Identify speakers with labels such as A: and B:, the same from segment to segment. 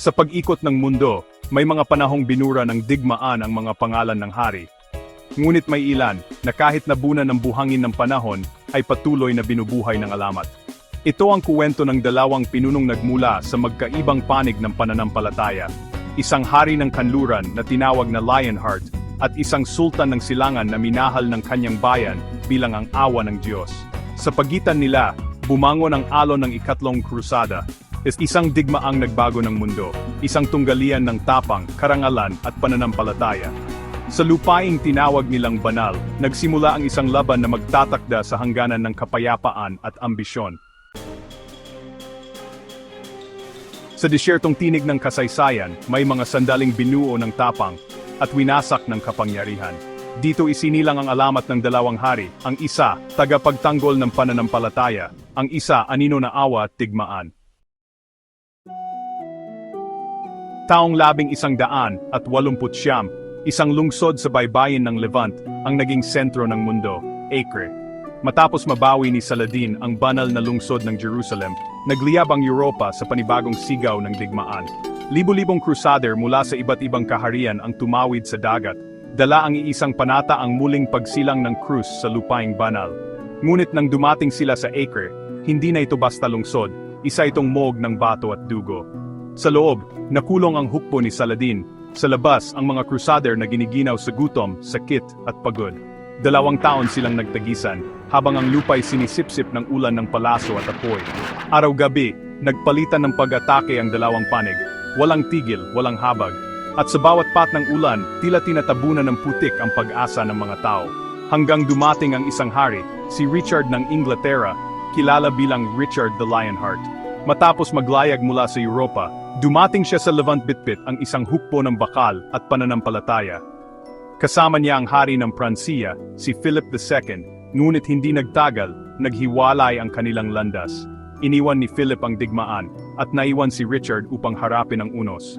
A: Sa pag-ikot ng mundo, may mga panahong binura ng digmaan ang mga pangalan ng hari. Ngunit may ilan na kahit nabunan ng buhangin ng panahon ay patuloy na binubuhay ng alamat. Ito ang kuwento ng dalawang pinunong nagmula sa magkaibang panig ng pananampalataya. Isang hari ng kanluran na tinawag na Lionheart at isang sultan ng silangan na minahal ng kanyang bayan bilang ang awa ng Diyos. Sa pagitan nila, bumangon ang alon ng ikatlong krusada, is isang digmaang nagbago ng mundo, isang tunggalian ng tapang, karangalan at pananampalataya. Sa lupaing tinawag nilang banal, nagsimula ang isang laban na magtatakda sa hangganan ng kapayapaan at ambisyon. Sa disyertong tinig ng kasaysayan, may mga sandaling binuo ng tapang at winasak ng kapangyarihan. Dito isinilang ang alamat ng dalawang hari, ang isa, tagapagtanggol ng pananampalataya, ang isa, anino na awa at tigmaan. Taong labing isang daan at walumput siyam, isang lungsod sa baybayin ng Levant, ang naging sentro ng mundo, Acre. Matapos mabawi ni Saladin ang banal na lungsod ng Jerusalem, nagliyab ang Europa sa panibagong sigaw ng digmaan. Libo-libong crusader mula sa iba't ibang kaharian ang tumawid sa dagat, dala ang iisang panata ang muling pagsilang ng krus sa lupaing banal. Ngunit nang dumating sila sa Acre, hindi na ito basta lungsod, isa itong mog ng bato at dugo. Sa loob, nakulong ang hukbo ni Saladin. Sa labas, ang mga crusader na giniginaw sa gutom, sakit at pagod. Dalawang taon silang nagtagisan, habang ang lupa'y sinisipsip ng ulan ng palaso at apoy. Araw-gabi, nagpalitan ng pag-atake ang dalawang panig. Walang tigil, walang habag. At sa bawat pat ng ulan, tila tinatabunan ng putik ang pag-asa ng mga tao. Hanggang dumating ang isang hari, si Richard ng Inglaterra, kilala bilang Richard the Lionheart. Matapos maglayag mula sa Europa, dumating siya sa Levant Bitbit ang isang hukbo ng bakal at pananampalataya. Kasama niya ang hari ng Pransiya, si Philip II, ngunit hindi nagtagal, naghiwalay ang kanilang landas. Iniwan ni Philip ang digmaan, at naiwan si Richard upang harapin ang unos.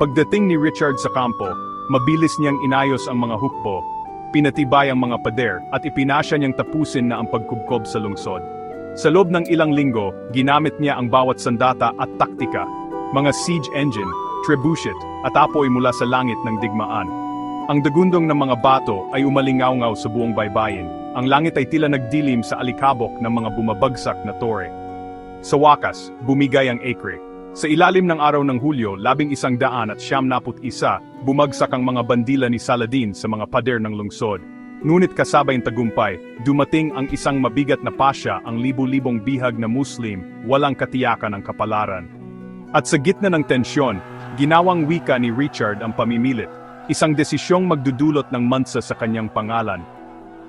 A: Pagdating ni Richard sa kampo, mabilis niyang inayos ang mga hukbo, pinatibay ang mga pader at ipinasya niyang tapusin na ang pagkubkob sa lungsod. Sa loob ng ilang linggo, ginamit niya ang bawat sandata at taktika, mga siege engine, trebuchet, at apoy mula sa langit ng digmaan. Ang dagundong ng mga bato ay umalingaw-ngaw sa buong baybayin. Ang langit ay tila nagdilim sa alikabok ng mga bumabagsak na tore. Sa wakas, bumigay ang Acre. Sa ilalim ng araw ng Hulyo, labing isang daan at siyam naput isa, bumagsak ang mga bandila ni Saladin sa mga pader ng lungsod. Ngunit kasabay ang tagumpay, dumating ang isang mabigat na pasya ang libu-libong bihag na Muslim, walang katiyakan ng kapalaran. At sa gitna ng tensyon, ginawang wika ni Richard ang pamimilit, isang desisyong magdudulot ng mansa sa kanyang pangalan.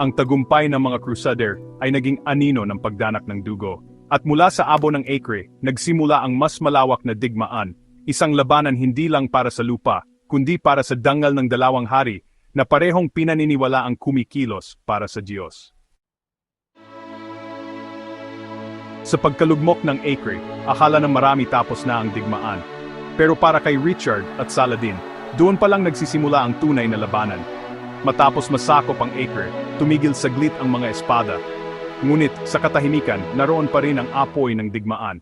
A: Ang tagumpay ng mga crusader ay naging anino ng pagdanak ng dugo. At mula sa abo ng Acre, nagsimula ang mas malawak na digmaan, isang labanan hindi lang para sa lupa, kundi para sa dangal ng dalawang hari na parehong pinaniniwala ang kumikilos para sa Diyos. Sa pagkalugmok ng Acre, akala ng marami tapos na ang digmaan. Pero para kay Richard at Saladin, doon pa lang nagsisimula ang tunay na labanan. Matapos masakop ang Acre, tumigil saglit ang mga espada. Ngunit sa katahimikan, naroon pa rin ang apoy ng digmaan.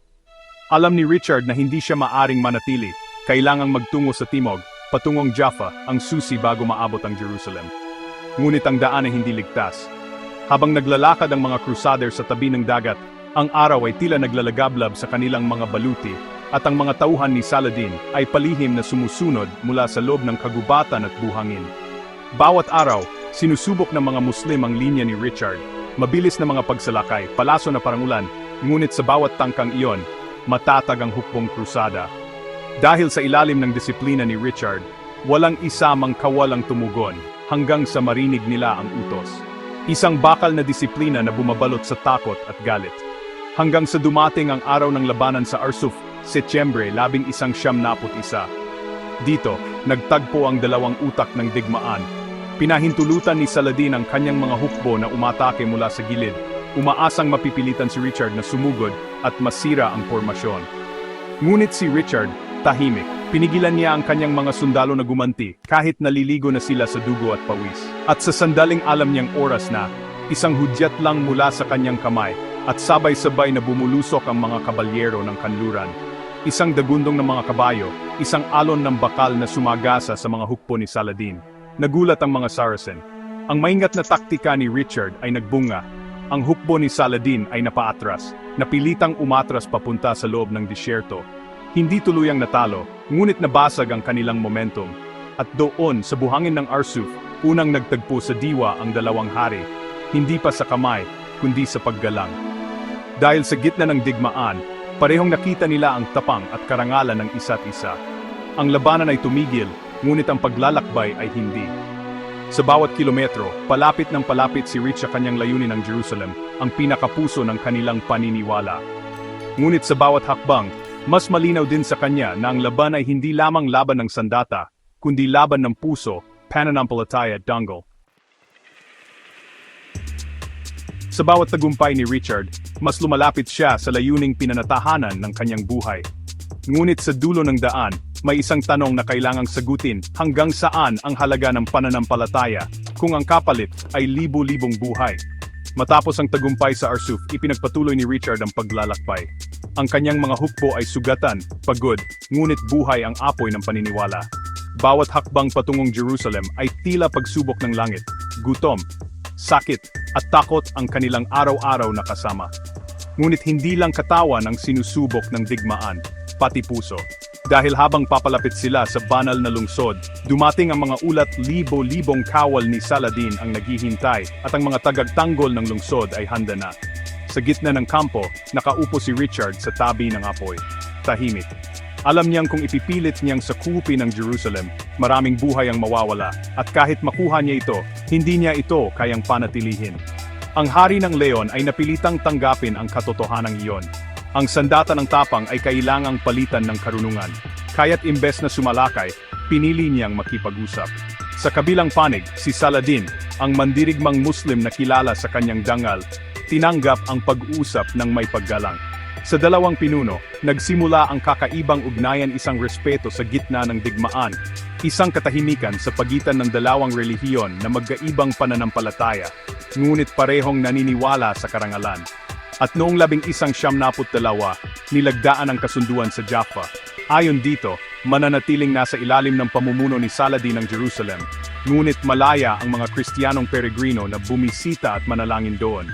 A: Alam ni Richard na hindi siya maaring manatili, kailangang magtungo sa timog, patungong Jaffa, ang susi bago maabot ang Jerusalem. Ngunit ang daan ay hindi ligtas. Habang naglalakad ang mga crusader sa tabi ng dagat, ang araw ay tila naglalagablab sa kanilang mga baluti, at ang mga tauhan ni Saladin ay palihim na sumusunod mula sa loob ng kagubatan at buhangin. Bawat araw, sinusubok ng mga Muslim ang linya ni Richard, mabilis na mga pagsalakay, palaso na parangulan, ngunit sa bawat tangkang iyon, matatag ang hukbong krusada. Dahil sa ilalim ng disiplina ni Richard, walang isa mang kawalang tumugon hanggang sa marinig nila ang utos. Isang bakal na disiplina na bumabalot sa takot at galit. Hanggang sa dumating ang araw ng labanan sa Arsuf, Setyembre labing isang siyam naput isa. Dito, nagtagpo ang dalawang utak ng digmaan. Pinahintulutan ni Saladin ang kanyang mga hukbo na umatake mula sa gilid, umaasang mapipilitan si Richard na sumugod at masira ang formasyon. Ngunit si Richard, tahimik. Pinigilan niya ang kanyang mga sundalo na gumanti kahit naliligo na sila sa dugo at pawis. At sa sandaling alam niyang oras na, isang hudyat lang mula sa kanyang kamay at sabay-sabay na bumulusok ang mga kabalyero ng kanluran. isang dagundong ng mga kabayo, isang alon ng bakal na sumagasa sa mga hukbo ni Saladin. Nagulat ang mga Saracen. Ang maingat na taktika ni Richard ay nagbunga. Ang hukbo ni Saladin ay napaatras, napilitang umatras papunta sa loob ng disyerto. Hindi tuluyang natalo, ngunit nabasag ang kanilang momentum. At doon sa buhangin ng Arsuf, unang nagtagpo sa diwa ang dalawang hari, hindi pa sa kamay, kundi sa paggalang. Dahil sa gitna ng digmaan, parehong nakita nila ang tapang at karangalan ng isa't isa. Ang labanan ay tumigil, ngunit ang paglalakbay ay hindi. Sa bawat kilometro, palapit ng palapit si Rich sa kanyang layunin ng Jerusalem, ang pinakapuso ng kanilang paniniwala. Ngunit sa bawat hakbang, mas malinaw din sa kanya na ang laban ay hindi lamang laban ng sandata, kundi laban ng puso, pananampalataya at dangal. Sa bawat tagumpay ni Richard, mas lumalapit siya sa layuning pinanatahanan ng kanyang buhay. Ngunit sa dulo ng daan, may isang tanong na kailangang sagutin hanggang saan ang halaga ng pananampalataya kung ang kapalit ay libo-libong buhay. Matapos ang tagumpay sa Arsuf, ipinagpatuloy ni Richard ang paglalakbay. Ang kanyang mga hukbo ay sugatan, pagod, ngunit buhay ang apoy ng paniniwala. Bawat hakbang patungong Jerusalem ay tila pagsubok ng langit, gutom, sakit, at takot ang kanilang araw-araw na kasama. Ngunit hindi lang katawan ang sinusubok ng digmaan, pati puso. Dahil habang papalapit sila sa banal na lungsod, dumating ang mga ulat libo-libong kawal ni Saladin ang naghihintay at ang mga tagagtanggol ng lungsod ay handa na. Sa gitna ng kampo, nakaupo si Richard sa tabi ng apoy. Tahimik. Alam niyang kung ipipilit niyang sakupin ng Jerusalem, maraming buhay ang mawawala, at kahit makuha niya ito, hindi niya ito kayang panatilihin. Ang hari ng leon ay napilitang tanggapin ang katotohanang iyon. Ang sandata ng tapang ay kailangang palitan ng karunungan. Kaya't imbes na sumalakay, pinili niyang makipag-usap. Sa kabilang panig, si Saladin, ang mandirigmang Muslim na kilala sa kanyang dangal, tinanggap ang pag-usap ng may paggalang. Sa dalawang pinuno, nagsimula ang kakaibang ugnayan isang respeto sa gitna ng digmaan, isang katahimikan sa pagitan ng dalawang relihiyon na magkaibang pananampalataya, ngunit parehong naniniwala sa karangalan. At noong labing isang siyam naput dalawa, nilagdaan ang kasunduan sa Jaffa. Ayon dito, mananatiling nasa ilalim ng pamumuno ni Saladin ng Jerusalem, ngunit malaya ang mga Kristiyanong peregrino na bumisita at manalangin doon.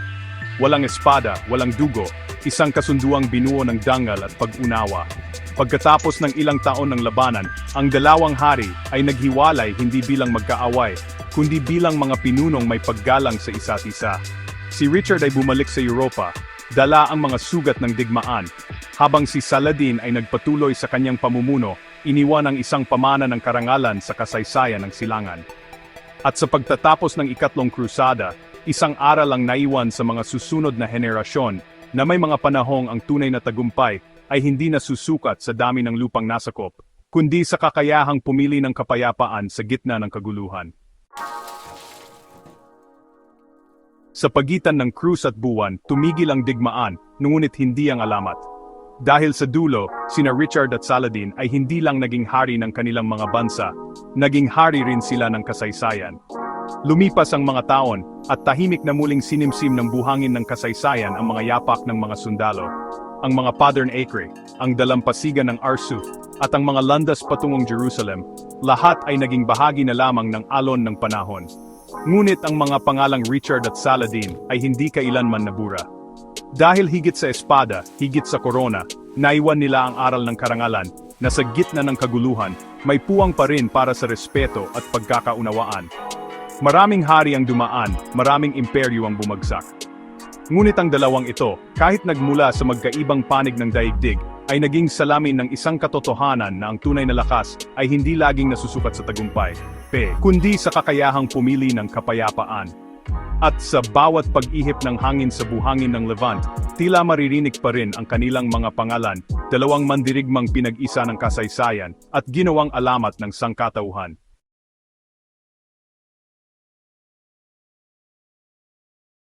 A: Walang espada, walang dugo, isang kasunduang binuo ng dangal at pag-unawa. Pagkatapos ng ilang taon ng labanan, ang dalawang hari ay naghiwalay hindi bilang magkaaway, kundi bilang mga pinunong may paggalang sa isa't isa. Si Richard ay bumalik sa Europa, dala ang mga sugat ng digmaan, habang si Saladin ay nagpatuloy sa kanyang pamumuno, iniwan ang isang pamana ng karangalan sa kasaysayan ng silangan. At sa pagtatapos ng ikatlong krusada, isang aral ang naiwan sa mga susunod na henerasyon na may mga panahong ang tunay na tagumpay ay hindi nasusukat sa dami ng lupang nasakop, kundi sa kakayahang pumili ng kapayapaan sa gitna ng kaguluhan. Sa pagitan ng krus at buwan, tumigil ang digmaan, ngunit hindi ang alamat. Dahil sa dulo, sina Richard at Saladin ay hindi lang naging hari ng kanilang mga bansa, naging hari rin sila ng kasaysayan. Lumipas ang mga taon, at tahimik na muling sinimsim ng buhangin ng kasaysayan ang mga yapak ng mga sundalo. Ang mga Pattern Acre, ang dalampasigan ng Arsuf, at ang mga landas patungong Jerusalem, lahat ay naging bahagi na lamang ng alon ng panahon. Ngunit ang mga pangalang Richard at Saladin ay hindi kailanman nabura. Dahil higit sa espada, higit sa korona, naiwan nila ang aral ng karangalan na sa gitna ng kaguluhan, may puwang pa rin para sa respeto at pagkakaunawaan. Maraming hari ang dumaan, maraming imperyo ang bumagsak. Ngunit ang dalawang ito, kahit nagmula sa magkaibang panig ng daigdig, ay naging salamin ng isang katotohanan na ang tunay na lakas ay hindi laging nasusukat sa tagumpay, pe, kundi sa kakayahang pumili ng kapayapaan. At sa bawat pag-ihip ng hangin sa buhangin ng Levant, tila maririnig pa rin ang kanilang mga pangalan, dalawang mandirigmang pinag-isa ng kasaysayan, at ginawang alamat ng sangkatauhan.